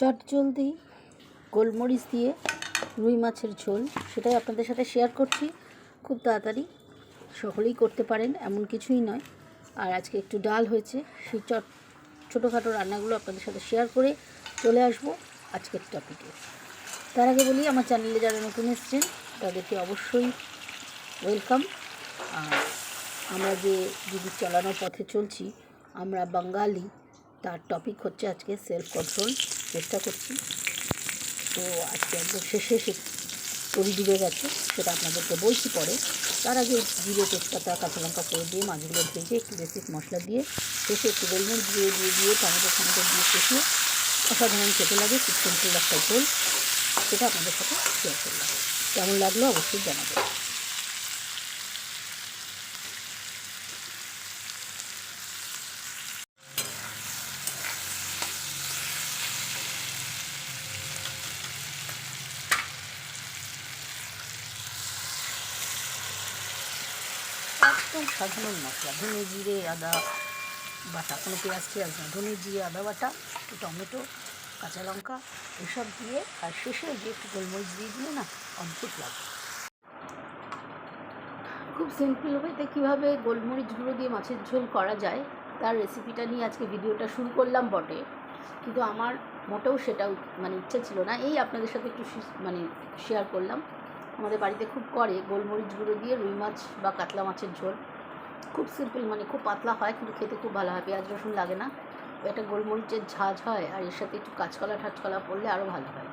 চট জলদি গোলমরিচ দিয়ে রুই মাছের ঝোল, সেটাই আপনাদের সাথে শেয়ার করছি। খুব তাড়াতাড়ি সকলেই করতে পারেন, এমন কিছুই নয়। আর আজকে একটু ডাল হয়েছে, সেই চট ছোটোখাটো রান্নাগুলো আপনাদের সাথে শেয়ার করে চলে আসব আজকের টপিকে তার আগে বলি, আমার চ্যানেলে যারা নতুন এসছেন, তাদেরকে অবশ্যই ওয়েলকাম আর আমরা যে দিদির চালানোর পথে চলছি, আমরা বাঙালি তার টপিক হচ্ছে আজকে সেলফ কন্ট্রোল চেষ্টা করছি। তো আজকে একদম শেষে সে তরি ডুবে গেছে, সেটা আপনাদেরকে বলছি পরে। তার আগে জিরে তেজপাতা, কাঁচা লঙ্কা করে দিয়ে মাছগুলো ভেজে একটু বেসিক মশলা দিয়ে শেষে একটু গোলমরিচ দিয়ে দিয়ে দিয়ে টমেটো টমেটো দিয়ে কষিয়ে অসাধারণ খেতে লাগে, খুব সিম্পল একটা ঝোল। সেটা আপনাদের সাথে শেয়ার করলাম। কেমন লাগল অবশ্যই জানাবেন। সাধারণ মশলা, ধনে জিরে, আদা বাটা, কোনো পেঁয়াজ টেয়াজ না, ধনে জিরে, আদা বাটা একটু টমেটো, কাঁচা লঙ্কা, এসব দিয়ে আর শেষে যে একটু গোলমরিচ দিয়ে দিলে না অদ্ভুত লাগে। খুব সিম্পল ওয়েতে কীভাবে গোলমরিচ গুঁড়ো দিয়ে মাছের ঝোল করা যায়, তার রেসিপিটা নিয়ে আজকে ভিডিওটা শুরু করলাম বটে। কিন্তু আমার মোটেও সেটা মানে ইচ্ছে ছিল না, এই আপনাদের সাথে একটু মানে শেয়ার করলাম। আমাদের বাড়িতে খুব করে গোলমরিচ গুঁড়ো দিয়ে রুই মাছ বা কাতলা মাছের ঝোল। খুব সিম্পল মানে খুব পাতলা হয়, কিন্তু খেতে খুব ভালো হয়। পেঁয়াজ, রসুন লাগে না। একটা গোলমরিচের ঝাঁঝ হয় আর এর সাথে একটু কাঁচকলা, ঠাচকলা পড়লে আরও ভালো হয়।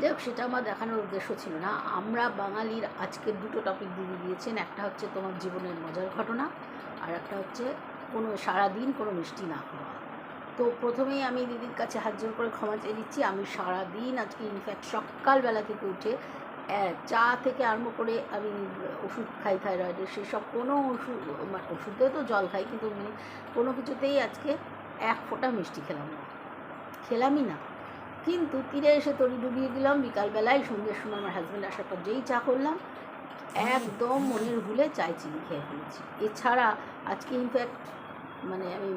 যাই হোক, সেটা আমার দেখানোর উদ্দেশ্য ছিল না। আমরা বাঙালির আজকে দুটো টপিক দিয়ে দিয়েছেন। একটা হচ্ছে তোমার জীবনের মজার ঘটনা আর একটা হচ্ছে কোনো সারাদিন কোনো মিষ্টি না খাওয়া। তো প্রথমেই আমি দিদির কাছে হাত জোর করে ক্ষমা চেয়ে দিচ্ছি। আমি সারাদিন আজকে ইনফ্যাক্ট সকালবেলা থেকে উঠে চা থেকে আরম্ভ করে আমি ওষুধ খাই থাইরয়েডের, সেসব কোনো ওষুধ মানে ওষুধেও তো জল খাই, কিন্তু মানে কোনো কিছুতেই আজকে এক ফোঁটা মিষ্টি খেলাম না। খেলামই না। কিন্তু তীরে এসে তরি ডুবিয়ে দিলাম, বিকালবেলায় সন্ধ্যের সময় আমার হাজব্যান্ড আসার পর যেই চা করলাম, একদম মনের ভুলে চায় চিনি খেয়ে ফেলেছি। এছাড়া আজকে ইনফ্যাক্ট মানে আমি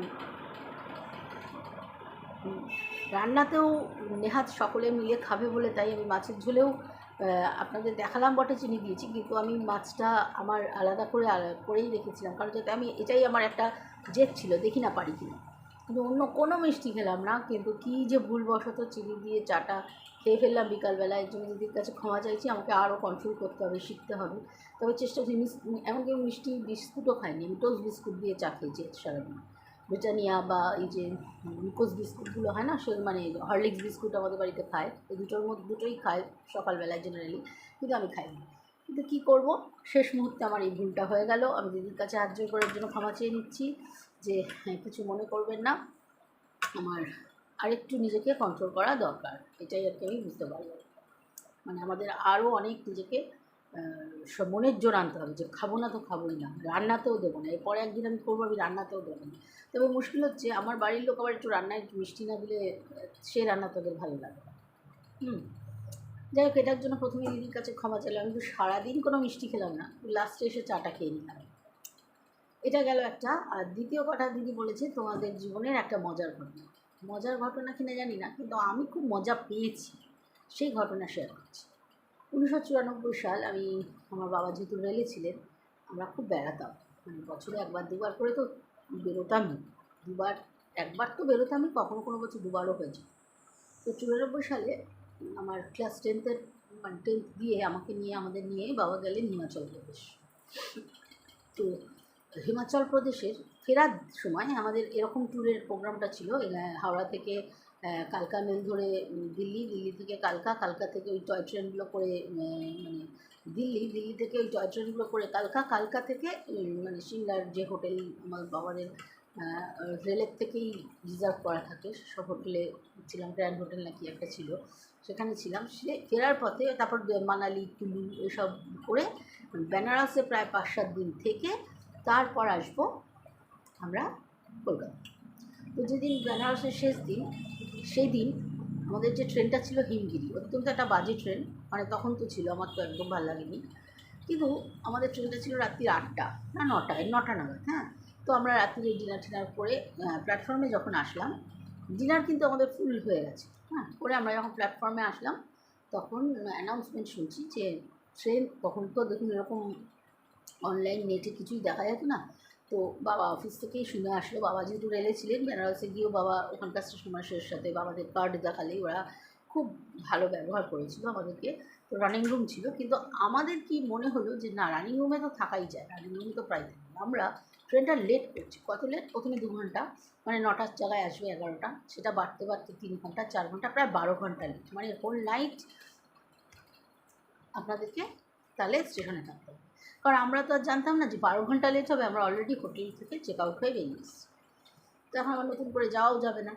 রান্নাতেও নেহাত সকলে মিলে খাবে বলে তাই আমি মাছের ঝোলেও আপনাদের দেখালাম বটে চিনি দিয়েছি, কিন্তু আমি মাছটা আমার আলাদা করে করেই রেখেছিলাম। কারণ যাতে আমি এটাই আমার একটা জেদ ছিল, দেখি না পারি কিনা। কিন্তু অন্য কোনো মিষ্টি খেলাম না, কিন্তু কী যে ভুলবশত চিনি দিয়ে চাটা খেয়ে ফেললাম বিকালবেলা। এর জন্য দিদির কাছে ক্ষমা চাইছি, আমাকে আরও কন্ট্রোল করতে হবে, শিখতে হবে। তবে চেষ্টা মিস- এমনকি মিষ্টি বিস্কুটও খাইনি, আমি টোস্ট বিস্কুট দিয়ে চা খেয়েছি সারাদিন। ব্রিটানিয়া বা এই যে গ্লুকোজ বিস্কুটগুলো হয় না সে মানে হরলিক্স বিস্কুট আমাদের বাড়িতে খায়। এই দুটোর মধ্যে দুটোই খায় সকালবেলায় জেনারেলি কিন্তু আমি খাইনি কিন্তু কী করব? শেষ মুহূর্তে আমার এই ভুলটা হয়ে গেল। আমি দিদির কাছে হাত জোর করার জন্য ক্ষমা চেয়ে নিচ্ছি যে হ্যাঁ, কিছু মনে করবেন না। আমার আরেকটু নিজেকে কন্ট্রোল করা দরকার। এটাই আর কি আমি বুঝতে পারলাম। মানে আমাদের আরও অনেক নিজেকে মনের জোর আনতে হবে যে খাব না তো খাবোই না রান্নাতেও দেবো না, এরপরে একদিন আমি করব, আমি রান্নাতেও দেবো না। তবে মুশকিল হচ্ছে আমার বাড়ির লোক আবার একটু রান্নায় একটু মিষ্টি না দিলে সে রান্না তাদের ভালো লাগে। হুম, যাই হোক, এটার জন্য প্রথমে দিদির কাছে ক্ষমা চাইলাম। আমি তো সারাদিন কোনো মিষ্টি খেলাম না, লাস্টে এসে চাটা খেয়ে নিলাম। এটা গেল একটা, আর দ্বিতীয় কথা দিদি বলেছে তোমাদের জীবনের একটা মজার ঘটনা। মজার ঘটনা কিনা জানি না, কিন্তু আমি খুব মজা পেয়েছি, সেই ঘটনা শেয়ার করছি। উনিশশো চুরানব্বই সাল আমি আমার বাবা যেহেতু রেলে ছিলেন, আমরা খুব বেড়াতাম। মানে বছরে একবার, দুবার করে তো বেরোতামই। দুবার, একবার তো বেরোতামই, কখনো কোনো বছর দুবারও হয়েছে তো চুরানব্বই সালে আমার ক্লাস টেন্থের মানে টেন্থ দিয়ে আমাকে নিয়ে, আমাদের নিয়ে বাবা গেলেন হিমাচল প্রদেশ। তো হিমাচল প্রদেশের ফেরার সময় আমাদের এরকম ট্যুরের প্রোগ্রামটা ছিল হাওড়া থেকে কালকা মেল ধরে দিল্লি দিল্লি থেকে কালকা কালকা থেকে ওই টয় ট্রেনগুলো করে মানে দিল্লি দিল্লি থেকে ওই টয় ট্রেনগুলো করে কালকা কালকা থেকে মানে সিমলার যে হোটেল আমার বাবাদের আহ, রেলের থেকেই রিজার্ভ করা থাকে সব হোটেলে ছিলাম গ্র্যান্ড হোটেল নাকি একটা ছিল সেখানে ছিলাম সে ফেরার পথে তারপর মানালি কুলু এসব করে বেনারসে প্রায় পাঁচ সাত দিন থেকে তারপর আসব আমরা কলকাতা। তো যেদিন বেনারসের শেষ দিন, সেই দিন আমাদের যে ট্রেনটা ছিল হিমগিরি, অত্যন্ত একটা বাজে ট্রেন মানে তখন তো ছিল, আমার তো একদম ভালো লাগেনি। কিন্তু আমাদের ট্রেনটা ছিল রাত্রি আটটা, না নটায় নটা নাগাদ হ্যাঁ? তো আমরা রাত্রি ডিনার টিনার করে প্ল্যাটফর্মে যখন আসলাম ডিনার কিন্তু আমাদের ফুল হয়ে গেছে হ্যাঁ? করে আমরা যখন প্ল্যাটফর্মে আসলাম, তখন অ্যানাউন্সমেন্ট শুনছি যে ট্রেন তখন তো দেখুন এরকম অনলাইন নেটে কিছুই দেখা যেত না। তো বাবা অফিস থেকেই শুনে আসলো। বাবা যেহেতু রেলে ছিলেন বেনারসে গিয়েও বাবা ওখানকার স্টেশন সাথে বাবাদের কার্ড দেখালেই ওরা খুব ভালো ব্যবহার করেছিল আমাদেরকে। তো রানিং রুম ছিল। কিন্তু আমাদের কি মনে হলো যে, না রানিং রুমে তো থাকাই যায় রানিং রুমে তো প্রায় থাকি আমরা ট্রেনটা লেট করছি। কত লেট প্রথমে দু ঘণ্টা মানে নটার জায়গায় আসবে এগারোটা। সেটা বাড়তে বাড়তে তিন ঘণ্টা, চার ঘণ্টা, প্রায় বারো ঘণ্টা লেট মানে হোল নাইট আপনাদেরকে তাহলে স্টেশনে থাকতে হবে। কারণ আমরা তো আর জানতাম না যে বারো ঘণ্টা লেট হবে, আমরা অলরেডি হোটেল থেকে চেক আউট হয়ে বেরিয়ে এসেছি। তখন আমার নতুন করে যাওয়াও যাবে না।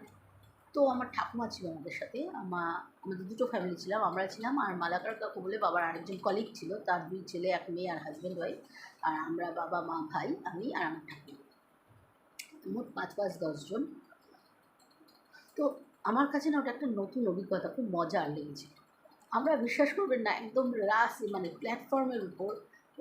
তো আমার ঠাকুমা ছিল আমাদের সাথে, আমা, আমাদের দুটো ফ্যামিলি ছিলাম, আমরা ছিলাম আর মালাকার কাকু বলে বাবার আরেকজন কলিগ ছিল, তার দুই ছেলে, এক মেয়ে আর হাজব্যান্ড ওয়াইফ আর আমরা বাবা, মা, ভাই, আমি আর আমার ঠাকুমা। মোট পাঁচ পাঁচ দশজন তো আমার কাছে না ওটা একটা নতুন অভিজ্ঞতা, খুব মজার লেগেছে। আমরা বিশ্বাস করবেন না, একদম রাস মানে প্ল্যাটফর্মের উপর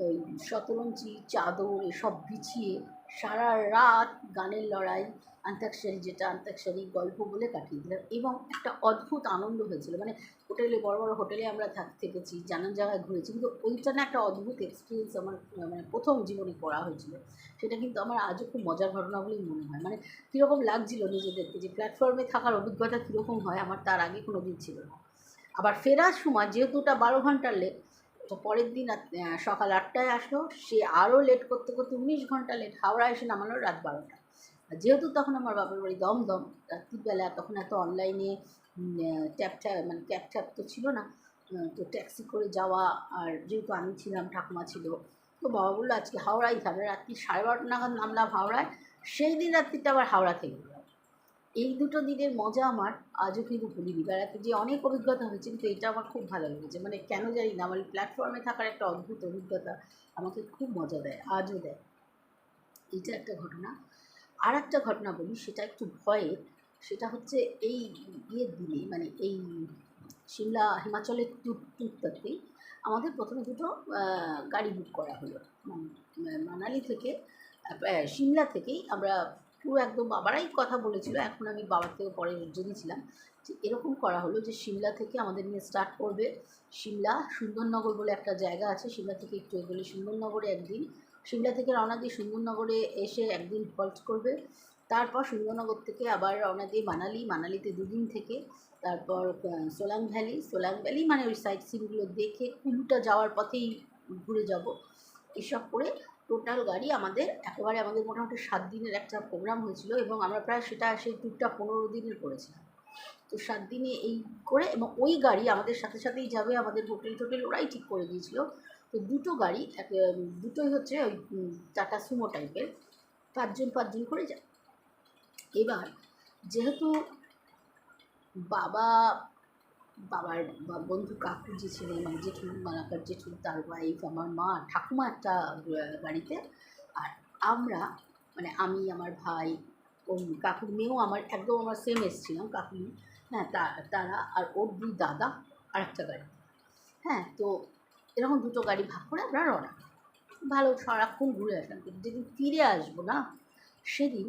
ওই শতরঞ্চি চাদর, এসব বিছিয়ে সারা রাত গানের লড়াই, আন্তাক্ষরী যেটা আন্তাক্ষরী গল্প বলে কাটিয়ে দিলাম এবং একটা অদ্ভুত আনন্দ হয়েছিল। মানে হোটেলে, বড় বড় হোটেলে আমরা থাক, থেকেছি জানান জায়গায় ঘুরেছি, কিন্তু ওইটা না একটা অদ্ভুত এক্সপিরিয়েন্স আমার মানে প্রথম জীবনে করা হয়েছিল। সেটা কিন্তু আমার আজও খুব মজার ঘটনা বলেই মনে হয়। মানে কীরকম লাগছিল নিজেদেরকে যে প্ল্যাটফর্মে থাকার অভিজ্ঞতা কীরকম হয় আমার তার আগে কোনো দিন ছিল না। আবার ফেরার সময় যেহেতু ওটা বারো ঘণ্টার লেট তো পরের দিন সকাল আটটায় আসলো। সে আরও লেট করতে করতে উনিশ ঘণ্টা লেট হাওড়া এসে নামালো রাত বারোটা। যেহেতু তখন আমার বাবার বাড়ি দমদম রাত্রিবেলা তখন এত অনলাইনে ট্যাপ ট্যাপ মানে ক্যাব ট্যাপ তো ছিল না। তো ট্যাক্সি করে যাওয়া আর যেহেতু আমি ছিলাম, ঠাকুমা ছিল, তো বাবা বলল আজকে হাওড়াই থাকবে রাত্রি সাড়ে বারোটা নাগাদ নামলাম হাওড়ায়। সেই দিন রাত্রিটা আবার হাওড়া থেকে। এই দুটো দিনের মজা আমার আজও কিন্তু ভুলিনি বেড়াতে যে অনেক অভিজ্ঞতা হয়েছে, কিন্তু এটা আমার খুব ভালো লেগেছে। মানে কেন জানি না, আমার প্ল্যাটফর্মে থাকার একটা অদ্ভুত অভিজ্ঞতা আমাকে খুব মজা দেয়, আজও দেয়। এটা একটা ঘটনা। আর একটা ঘটনা বলি, সেটা একটু ভয়ের। সেটা হচ্ছে এই ইয়ের দিনে মানে এই সিমলা হিমাচলের ট্যুরটাতেই আমাদের প্রথমে দুটো গাড়ি বুক করা হলো। মানালি থেকে সিমলা থেকেই আমরা পুরো একদম বাবারাই কথা বলেছিল। এখন আমি বাবার থেকে পরে জেনেছিলাম যে এরকম করা হলো যে সিমলা থেকে আমাদের নিয়ে স্টার্ট করবে। সিমলা সুন্দরনগর বলে একটা জায়গা আছে। সিমলা থেকে একটু এগোলে সুন্দরনগরে একদিন। সিমলা থেকে রওনা দিয়ে সুন্দরনগরে এসে একদিন হল্ট করবে। তারপর সুন্দরনগর থেকে আবার রওনা দিয়ে মানালি। মানালিতে দুদিন থেকে। তারপর সোলাং ভ্যালি। সোলাং ভ্যালি মানে ওই সাইট সিনগুলো দেখে কুলুটা যাওয়ার পথেই ঘুরে যাব। এসব করে টোটাল গাড়ি আমাদের একেবারে আমাদের মোটামুটি সাত দিনের একটা প্রোগ্রাম হয়েছিল এবং আমরা প্রায় সেটা সেই ট্যুরটা পনেরো দিনের করেছিলাম। তো সাত দিনে এই করে এবং ওই গাড়ি আমাদের সাথে সাথেই যাবে আমাদের হোটেল টোটেল ওরাই ঠিক করে দিয়েছিল। তো দুটো গাড়ি, এক দুটোই হচ্ছে ওই টাটা সুমো টাইপের পাঁচজন পাঁচজন করে যায়। এবার যেহেতু বাবা বাবার বন্ধু কাকু যে ছিলেন মানে জেঠু মালাকার জেঠু তার ওয়াইফ আমার মা, ঠাকুমা একটা গাড়িতে আর আমরা মানে আমি, আমার ভাই ও কাকুর মেয়েও আমার একদম আমার সেম এসছিলাম কাকু। হ্যাঁ তা, তারা আর ওর দুই দাদা আর একটা গাড়ি। হ্যাঁ তো এরকম দুটো গাড়ি ভাগ করে আমরা রওনা। ভালো সারাক্ষণ ঘুরে আসলাম। কিন্তু যেদিন ফিরে আসব না, সেদিন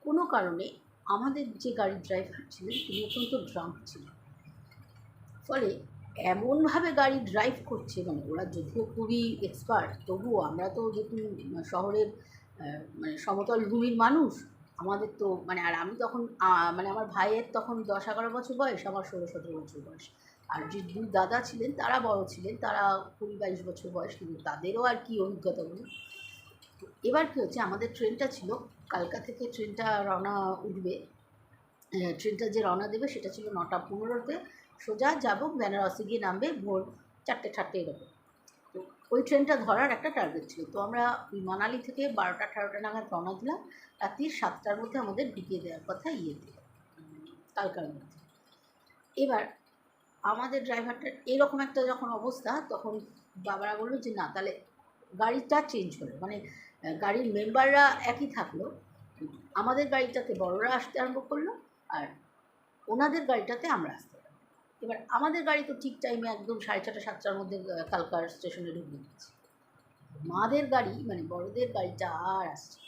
কোনো কারণে আমাদের যে গাড়ির ড্রাইভার ছিলেন, তিনি অত্যন্ত ড্রাম ছিলেন। ফলে এমনভাবে গাড়ি ড্রাইভ করছে মানে ওরা যদিও খুবই এক্সপার্ট তবুও আমরা তো যেহেতু শহরের মানে সমতল ভূমির মানুষ, আমাদের তো মানে আর আমি তখন মানে আমার ভাইয়ের তখন দশ এগারো বছর বয়স, আমার ষোলো সতেরো বছর বয়স। আর যে দুই দাদা ছিলেন, তারা বড় ছিলেন, তারা কুড়ি বাইশ বছর বয়স, কিন্তু তাদেরও আর কি অভিজ্ঞতা বলি এবার কী হচ্ছে, আমাদের ট্রেনটা ছিল, কালকা থেকে ট্রেনটা রওনা উঠবে ট্রেনটা যে রওনা দেবে, সেটা ছিল নটা পনেরোতে। সোজা যাব বেনারসে গিয়ে নামবে ভোর চারটে চারটে এরকম। তো ওই ট্রেনটা ধরার একটা টার্গেট ছিল। তো আমরা ওই মানালি থেকে বারোটা আঠারোটা নাগাদ রওনা দিলাম। রাত্রি সাতটার মধ্যে আমাদের ঢুকিয়ে দেওয়ার কথা ইয়েতে কালকার মধ্যে। এবার আমাদের ড্রাইভারটার এরকম একটা যখন অবস্থা, তখন বাবারা বলল যে, না, তাহলে গাড়িটা চেঞ্জ হলো। মানে গাড়ির মেম্বাররা একই থাকল। আমাদের গাড়িটাতে বড়রা আসতে আরম্ভ করল আর ওনাদের গাড়িটাতে আমরা আসতে। এবার আমাদের গাড়ি তো ঠিক টাইমে একদম সাড়ে ছটা, সাতটার মধ্যে কালকার স্টেশনে ঢুকে গেছে মাদের গাড়ি মানে বড়দের গাড়িটা আর আসছে।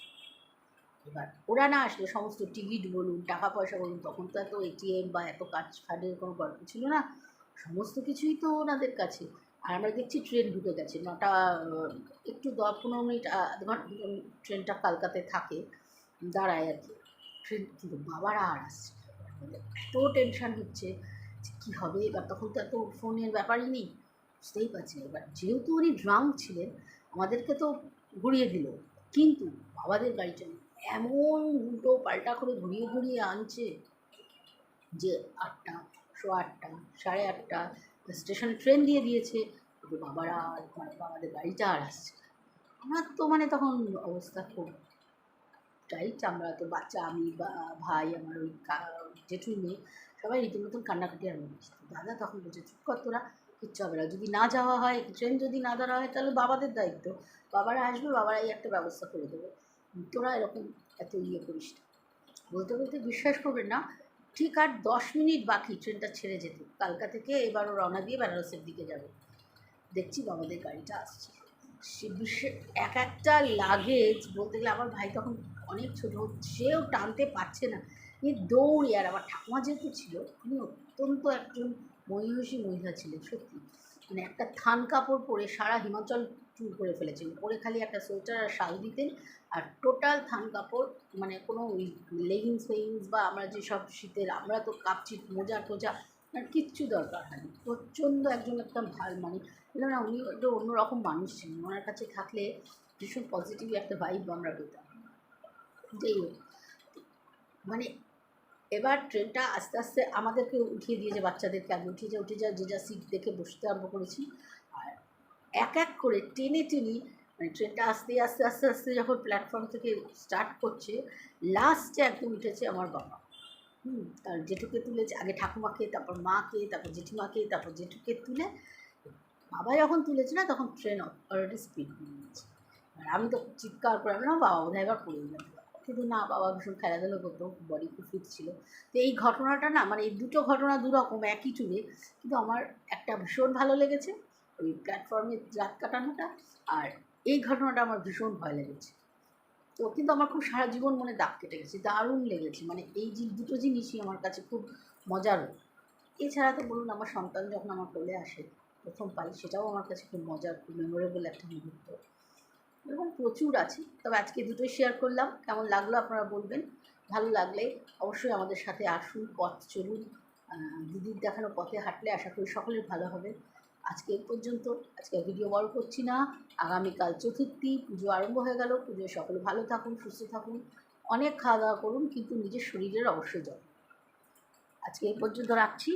এবার ওরা না আসলে সমস্ত টিকিট বলুন, টাকা পয়সা বলুন, তখন তো এত এটিএম বা এত কাজ ফার্ডের কোনো গল্প ছিল না। সমস্ত কিছুই তো ওনাদের কাছে। আর আমরা দেখছি ট্রেন ঢুকে গেছে, নটা একটু দশ পনেরো মিনিট আধ ঘণ্টা ট্রেনটা কালকাতে থাকে, দাঁড়ায় আর কি। ট্রেন কিন্তু বাবারা আর আসছে মানে এত টেনশন হচ্ছে। কী হবে? এবার তখন তো এত ফোনের ব্যাপারই নেই। বুঝতেই পারছি এবার যেহেতু উনি ড্রাঙ্ক ছিলেন, আমাদেরকে তো ঘুরিয়ে দিল। কিন্তু বাবাদের গাড়িটা এমন উল্টো পাল্টা করে ঘুরিয়ে ঘুরিয়ে আনছে যে আটটা শো আটটা, সাড়ে আটটা স্টেশনে ট্রেন দিয়ে দিয়েছে। বাবারা মানে বাবাদের গাড়িটা আর আসছে আমার তো মানে তখন অবস্থা খুব টাইট আমরা তো বাচ্চা, আমি বা ভাই, আমার ওই জেঠুর মেয়ে সবাই রীতিমতন কান্নাকাটি আর বলছি দাদা তখন বলছে, চুপ কর তোরা, কিচ্ছু হবে না। যদি না যাওয়া হয় ট্রেন যদি না ধরা হয়, তাহলে বাবাদের দায়িত্ব। বাবারা আসবে বাবারাই একটা ব্যবস্থা করে দেবে। তোরা এরকম এত ইয়ে করিস বলতে বলতে বিশ্বাস করবেন না, ঠিক আর দশ মিনিট বাকি ট্রেনটা ছেড়ে যেতে। কালকা থেকে এবারও রওনা দিয়ে বেনারসের দিকে যাবে। দেখছি বাবাদের গাড়িটা আসছে। সে বিশ্বের এক একটা লাগেজ বলতে গেলে আমার ভাই তখন অনেক ছোটো, সেও টানতে পারছে না। এই দৌড়ি। আর আমার ঠাকুমা যেহেতু ছিল তিনি অত্যন্ত একজন মহিষী মহিলা ছিলেন, সত্যি। মানে একটা থান কাপড় পরে সারা হিমাচল ট্যুর করে ফেলেছেন। উপরে খালি একটা সোয়েটার আর শাল দিতেন। আর টোটাল থান কাপড় মানে কোনো লেগিংস ফেগিংস বা আমরা যেসব শীতের, আমরা তো কাপছি মোজা টোজা আর কিচ্ছু দরকার হয়নি প্রচণ্ড একজন একটা ভালো মানে না উনি একটা অন্যরকম মানুষ ছিলেন। ওনার কাছে থাকলে ভীষণ পজিটিভ একটা ভাইব আমরা পেতাম। যাই হোক। মানে এবার ট্রেনটা আস্তে আস্তে আমাদেরকে উঠিয়ে দিয়েছে বাচ্চাদেরকে। আগে উঠিয়ে যা উঠে যা যে যা সিট দেখে বসতে আরম্ভ করেছি। আর এক এক করে টেনে টেনে মানে ট্রেনটা আস্তে আস্তে আস্তে আস্তে যখন প্ল্যাটফর্ম থেকে স্টার্ট করছে লাস্টে একদম উঠেছে আমার বাবা। হুম তার জেঠুকে তুলেছে আগে ঠাকুমাকে তারপর মাকে তারপর জেঠিমাকে তারপর জেঠুকে তুলে বাবা যখন তুলেছে না তখন ট্রেন অলরেডি স্পিড নিয়েছে আর আমি তো চিৎকার করে বললাম, বাবা বোধহয় এবার পড়ে যাবে কিন্তু না, বাবা ভীষণ খেলাধুলো করতো বডি খুব ফিট ছিল। তো এই ঘটনাটা না মানে এই দুটো ঘটনা দুরকম, একই চুলে কিন্তু আমার একটা ভীষণ ভালো লেগেছে, ওই প্ল্যাটফর্মে রাত কাটানোটা, আর এই ঘটনাটা আমার ভীষণ ভয় লেগেছে। তো কিন্তু আমার খুব সারা জীবন মনে দাগ কেটে গেছে, দারুণ লেগেছে মানে এই যে দুটো জিনিসই আমার কাছে খুব মজার। এছাড়া তো বলুন, আমার সন্তান যখন আমার কোলে আসে, প্রথম পাই সেটাও আমার কাছে খুব মজার, খুব মেমোরেবল একটা মুহূর্ত। এরকম প্রচুর আছে। তবে আজকে দুটোই শেয়ার করলাম। কেমন লাগল আপনারা বলবেন। ভালো লাগলে অবশ্যই আমাদের সাথে আসুন, পথ চলুন। দিদির দেখানো পথে হাঁটলে আশা করি সকলের ভালো হবে। আজকে এই পর্যন্ত। আজকে ভিডিও বড় করছি না। আগামীকাল চতুর্থী, পুজো আরম্ভ হয়ে গেল। পুজোয় সকলে ভালো থাকুন, সুস্থ থাকুন। অনেক খাওয়া দাওয়া করুন, কিন্তু নিজের শরীরের অবশ্যই যত্ন। আজকে এই পর্যন্ত রাখছি।